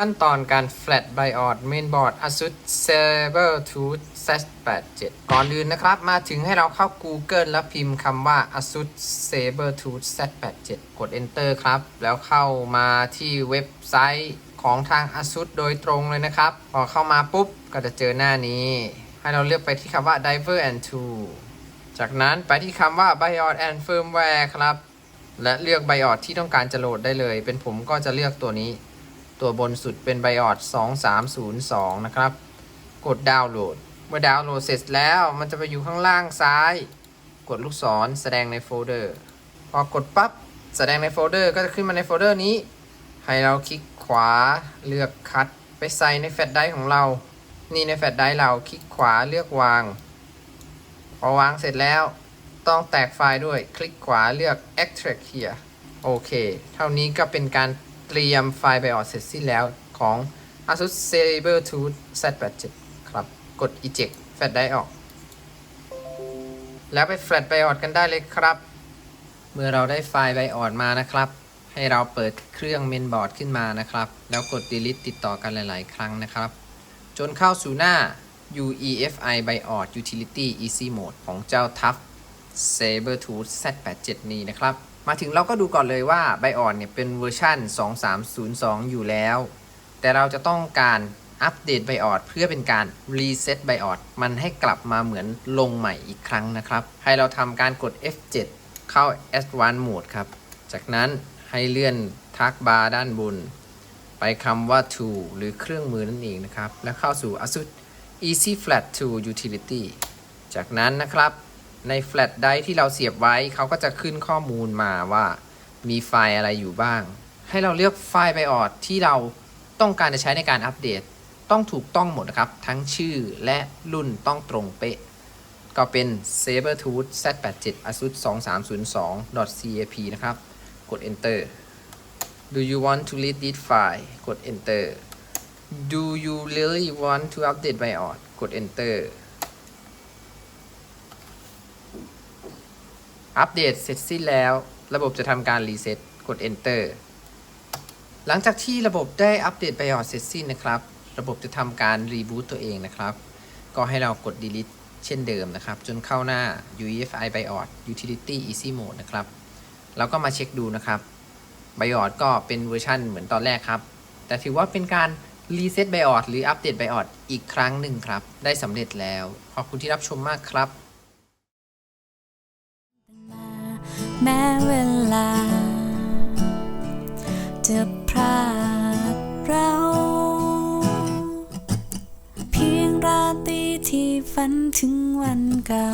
ขั้นตอนการ flat BIOS mainboard ASUS Sabertooth Z87 ก่อนอื่นนะครับ มาถึงให้เราเข้า Google แล้วพิมพ์คำว่า ASUS Sabertooth Z87 กด enter ครับ แล้วเข้ามาที่เว็บไซต์ของทาง ASUS โดยตรงเลยนะครับ พอเข้ามาปุ๊บ ก็จะเจอหน้านี้ ให้เราเลือกไปที่คำว่า Diver and Tool จากนั้นไปที่คำว่า BIOS and Firmware ครับ และเลือก BIOS ที่ต้องการจะโหลดได้เลย เป็นผมก็จะเลือกตัวนี้ ตัวบนสุดเป็น BIOS 2302 นะครับ กดดาวน์โหลด เมื่อดาวน์โหลดเสร็จแล้วมันจะไปอยู่ข้างล่างซ้าย กดลูกศรแสดงในโฟลเดอร์ พอกดปั๊บแสดงในโฟลเดอร์ก็จะขึ้นมาในโฟลเดอร์นี้ ให้เราคลิกขวาเลือกคัด ไปใส่ในแฟลชไดรฟ์ของเรา นี่ในแฟลชไดรฟ์เราคลิกขวาเลือกวาง พอวางเสร็จแล้วต้องแตกไฟล์ด้วยคลิกขวาเลือก extract here โอเค เท่านี้ก็เป็นการ เตรียมไฟล์ BIOS เสร็จสิ้นแล้วของ ASUS Sabertooth Z87 ครับ กด eject แฟลชไดรฟ์ออก แล้วไปแฟลช BIOS กันได้เลยครับ เมื่อเราได้ไฟล์ BIOS มานะครับ ให้เราเปิดเครื่อง mainboard ขึ้นมานะครับ แล้วกด delete ติดต่อกันหลาย ๆ ครั้งนะครับ จนเข้าสู่หน้า UEFI BIOS Utility Easy Mode ของเจ้า TUF Sabertooth Z87 นี้นะครับ มาถึงเราก็ดูก่อนเลยว่า BIOS เนี่ยเป็นเวอร์ชัน2302 อยู่แล้ว แต่เราจะต้องการอัปเดต BIOS เพื่อเป็นการรีเซ็ต BIOS มันให้กลับมาเหมือนลงใหม่อีกครั้งนะครับ ให้เราทำการกด F7 เข้า Advanced Mode ครับ จากนั้นให้เลื่อนทักบาร์ด้านบน ไปคำว่า tool หรือเครื่องมือนั่นเองนะครับ แล้วเข้าสู่ ASUS Easy Flat Tool Utility จากนั้นนะครับ ใน Flat Drive ที่เราเสียบไว้เขาก็จะขึ้นข้อมูลมาว่ามีไฟล์อะไรอยู่บ้าง ให้เราเลือกไฟล์ BIOS ที่เราต้องการจะใช้ในการอัปเดต ต้องถูกต้องหมดนะครับ ทั้งชื่อและรุ่นต้องตรงเป๊ะ ก็เป็น Sabertooth Z87 ASUS 2302 .cap นะครับ กด enter Do you want to read this file กด enter Do you really want to update BIOS กด enter อัปเดตเสร็จสิ้นแล้ว ระบบจะทำการรีเซ็ตกด enter หลังจากที่ระบบได้อัปเดต BIOS เสร็จสิ้นนะครับ ระบบจะทำการรีบูตตัวเองนะครับ ก็ให้เรากด delete เช่นเดิมนะครับ จนเข้าหน้า UEFI BIOS Utility Easy Mode นะครับเราก็มาเช็คดูนะครับ BIOS ก็เป็นเวอร์ชันเหมือนตอนแรกครับ แต่ถือว่าเป็นการรีเซ็ต BIOS หรืออัปเดต BIOS อีกครั้งหนึ่งครับ ได้สำเร็จแล้ว ขอบคุณที่รับชมมากครับ แม้เวลา จะพลาดเรา เพียงราตรีที่ฝันถึงวันเก่า